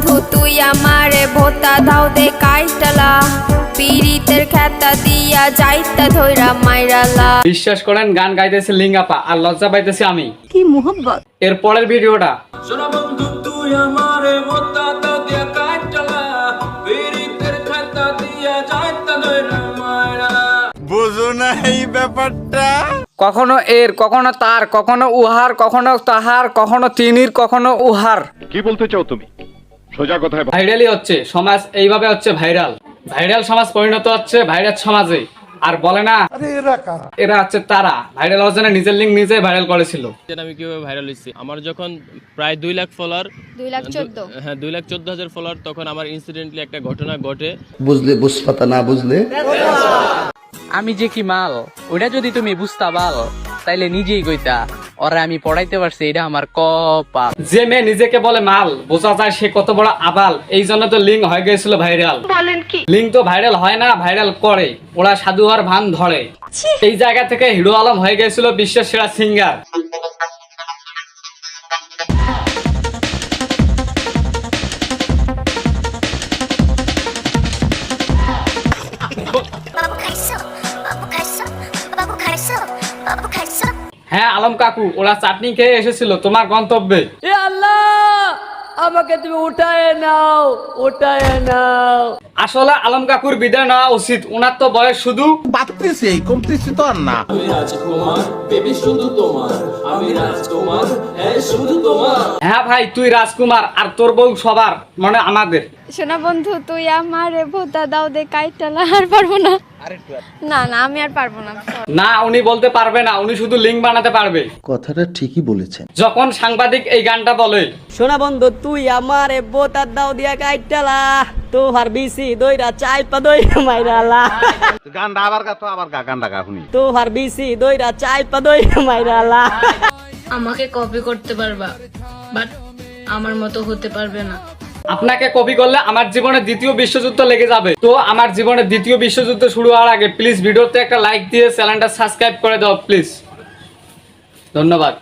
বন্ধু তুই আমারে ভোতা দাও দে কাইটালা পিরিতের খেতা দিয়া যাইতা ধইরা মাইরালা বিশ্বাস করেন গান গাইতেছে লিঙ্গাপা আর লজ্জা পাইতেছি আমি। কি মোহব্বত? এর পরের ভিডিওটা। শোনা বন্ধু তুই আমারে মোতা তো দিয়া কাটলা বিরিতের খাতা দিয়া যাইতা মায়রা বুঝো না এই ব্যাপারটা? কখনো এর কখনো তার কখনো উহার কখনো তাহার কখনো তিনির কখনো উহার। কি বলতে চাও তুমি? সোজা কথায় বলো। ভাইরালই হচ্ছে সমাজ এইভাবে হচ্ছে ভাইরাল ভাইরাল সমাজ পরিণত হচ্ছে ভাইরাল সমাজে আর বলে না এরা হচ্ছে তারা। ভাইরাল হচ্ছে না নিজের লিঙ্ক নিজে ভাইরাল করেছিল। যেন আমি কীভাবে ভাইরাল হয়েছি আমার যখন প্রায় দুই লাখ ফলোয়ার দুই লাখ চোদ্দ। হ্যাঁ দুই লাখ চোদ্দ হাজার ফলোয়ার তখন আমার ইনসিডেন্টলি একটা ঘটনা ঘটে। বুঝলে বুঝপাতা না বুঝলে? আমি যে কি মাল ওটা যদি তুমি বুঝতা পাল তাইলে নিজেই কইতা ওরা আমি পড়াইতে পারছি এটা আমার কপাল। যে মেয়ে নিজেকে বলে মাল বোঝা যায় সে কত বড় আবাল। এই জন্য তো লিঙ্ক হয়ে গেছিল ভাইরাল। বলেন কি? লিঙ্ক তো ভাইরাল হয় না ভাইরাল করে। ওরা সাধু হওয়ার ভান ধরে। এই জায়গা থেকে হিরো আলম হয়ে গেছিল বিশ্বের সেরা সিঙ্গার। বাবু খাইছো? বাবু খাইছো? বাবু খাইছো? হ্যাঁ আলম কাকু ওরা চাটনি খেয়ে এসেছিল তোমার গন্তব্যে। এ আল্লাহ আমাকে তুমি উঠায় নাও উঠায় নাও। আসলে আলম কাকুর বিদায় নেওয়া উচিত ওনার তো বয়স শুধু বাড়তেছে কমতেছে তো আর না। আমি রাজকুমার বেবি শুধু তোমার। আমি রাজকুমার হ্যাঁ শুধু তোমার। হ্যাঁ ভাই তুই রাজকুমার আর তোর বউ সবার মানে আমাদের। শোনা বন্ধু তুই আমারে ভোতা দাও দে কাইটালা আর পারব না। না না আমি আর পারব না না উনি বলতে পারবে না উনি শুধু লিঙ্ক বানাতে পারবে। কথাটা ঠিকই বলেছেন। যখন সাংবাদিক এই গানটা বলে শোনা বন্ধু তুই আমার বোতার দাও দিয়া কাইটালা তোহার বিসি দইরা চাই পা দই মাইরালা। গানটা আবার গা তো আবার গা গানটা গা শুনি। তোহার বিসি দইরা চাই পা দই মাইরালা। আমাকে কপি করতে পারবা বাট আমার মতো হতে পারবে না। আপনাকে কপি করলে আমার জীবনে দ্বিতীয় বিশ্বযুদ্ধ লেগে যাবে। তো আমার জীবনে দ্বিতীয় বিশ্বযুদ্ধ শুরু হওয়ার আগে প্লিজ ভিডিওতে একটা লাইক দিয়ে চ্যানেলটা সাবস্ক্রাইব করে দাও প্লিজ ধন্যবাদ।